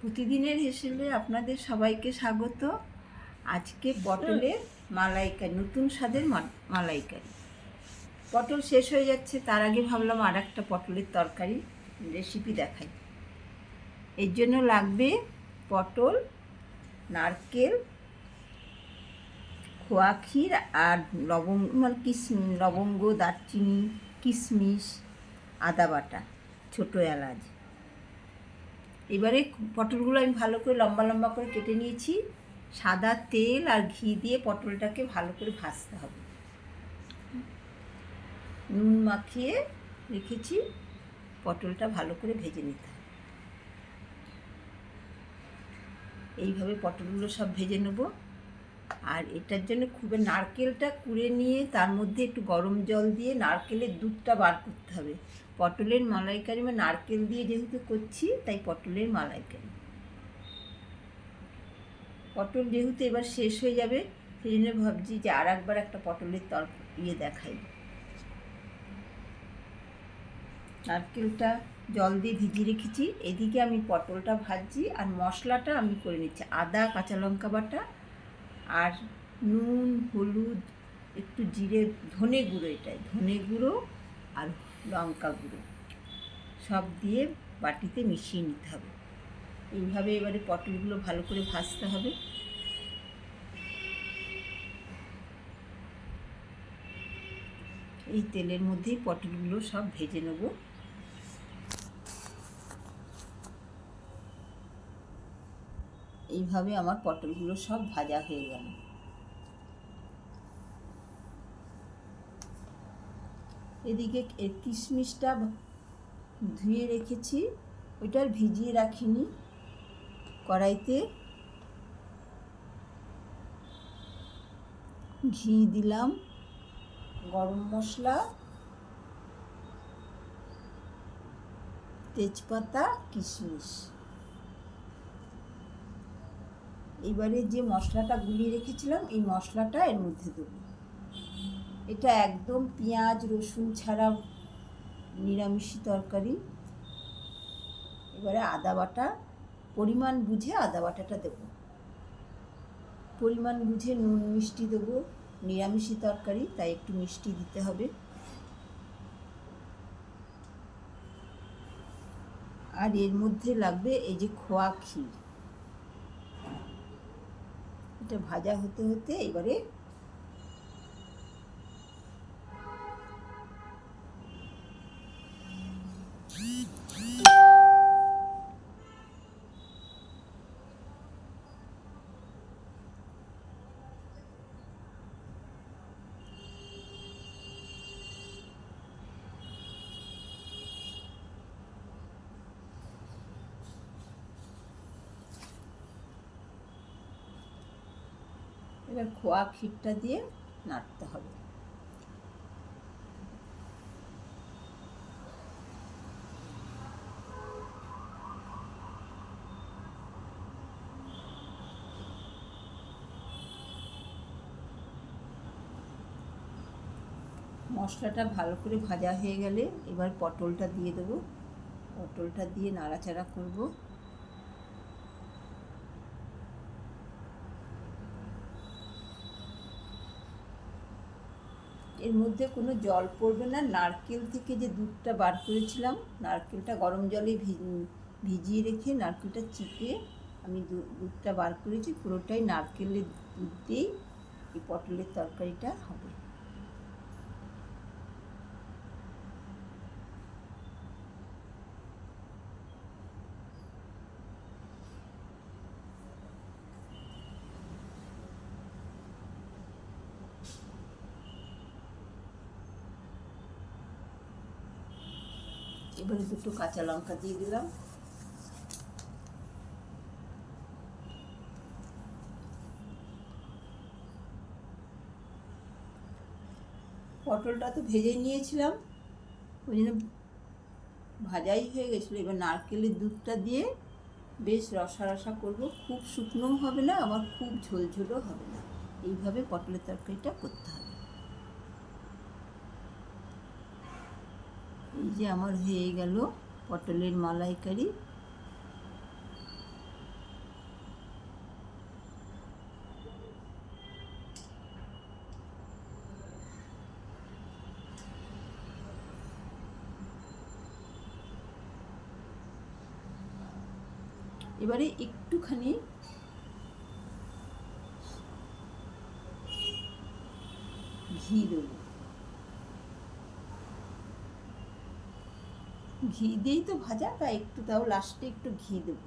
প্রতিদিনের হেসেলে আপনাদের সবাইকে স্বাগত। আজকে পটলের মালাইকারি, নতুন স্বাদের মালাইকারি। পটল শেষ হয়ে যাচ্ছে, তার আগে ভাবলাম আর একটা পটলের তরকারি রেসিপি দেখাই। এর জন্য লাগবে পটল, নারকেল, খোয়া ক্ষীর আর লবঙ্গ মানে কিস লবঙ্গ, দারচিনি কিশমিশ আদা বাটা, ছোটো এলাচ। এবারে পটলগুলো আমি ভালো করে লম্বা লম্বা করে কেটে নিয়েছি। সাদা তেল আর ঘি দিয়ে পটলটাকে ভালো করে ভাজতে হবে। নুন মাখিয়ে রেখেছি, পটলটা ভালো করে ভেজে নিতে হবে। এইভাবে পটলগুলো সব ভেজে নেব। আর এটার জন্য খুব নারকেলটা কুড়ে নিয়ে তার মধ্যে একটু গরম জল দিয়ে নারকেলের দুধটা বার করতে হবে। পটলের মালাইকারি বা নারকেল দিয়ে যেহেতু করছি, তাই পটলের মালাইকারি। পটল যেহেতু এবার শেষ হয়ে যাবে, সেই জন্য ভাবছি যে আর একবার একটা পটলের তর ইয়ে দেখাই। নারকেলটা জল দিয়ে ভিজিয়ে রেখেছি। এদিকে আমি পটলটা ভাজছি আর মশলাটা আমি করে নিচ্ছি। আদা, কাঁচা লঙ্কা বাটা আর নুন, হলুদ, একটু জিরে, ধনে গুঁড়ো এটাই। ধনে গুঁড়ো আর লঙ্কা গুঁড়ো। সব দিয়ে বাটিতে মিশিয়ে নিতে হবে। এইভাবে এবারে পটলগুলো ভালো করে ভাজতে হবে। এই তেলের মধ্যেই পটলগুলো সব ভেজে নেব। এইভাবে আমার পটলগুলো সব ভাজা হয়ে গেল। এদিকে কিশমিশটা ধুয়ে রেখেছি ওইটা আর ভিজিয়ে রাখিনি কড়াইতে। ঘি দিলাম, গরম মশলা, তেজপাতা, কিশমিশ। এবারে যে মশলাটা গুলিয়ে রেখেছিলাম, এই মশলাটা এর মধ্যে দেবো। এটা একদম পেঁয়াজ, রসুন ছাড়া নিরামিষি তরকারি। এবারে আদা বাটা, পরিমাণ বুঝে আদা বাটাটা দেবো। পরিমাণ বুঝে নুন, মিষ্টি দেবো। নিরামিষি তরকারি, তাই একটু মিষ্টি দিতে হবে। আর এর মধ্যে লাগবে এই যে খোয়া ক্ষীর। ভাজা হতে হতে এবারে এবার খোয়া ক্ষীরটা দিয়ে নাড়তে হবে। মশলাটা ভালো করে ভাজা হয়ে গেলে এবার পটলটা দিয়ে দেবো। পটলটা দিয়ে নাড়াচাড়া করব। এর মধ্যে কোনো জল পড়বে না। নারকেল থেকে যে দুধটা বার করেছিলাম, নারকেলটা গরম জলে ভিজিয়ে রেখে নারকেলটা চিপে আমি দুধটা বার করেছি। পুরোটাই নারকেলের দুধ দিয়েই এই পটলের তরকারিটা হবে। এবারে দুটো কাঁচা লঙ্কা দিয়ে দিলাম। পটলটা তো ভেজে নিয়েছিলাম, ওই জন্য ভাজাই হয়ে গেছিল। এবার নারকেলের দুধটা দিয়ে বেশ রসা রসা করব। খুব শুকনোও হবে না, আবার খুব ঝোলঝোলও হবে না। এইভাবে পটলের তরকারিটা করতে হবে। এই যে আমার হয়ে গেল পটলের মালাইকারি। এবারে একটুখানি ঘি দেবো। ঘি দিয়েই তো ভাজা তাই একটু তাও লাস্টে একটু ঘি দেবো।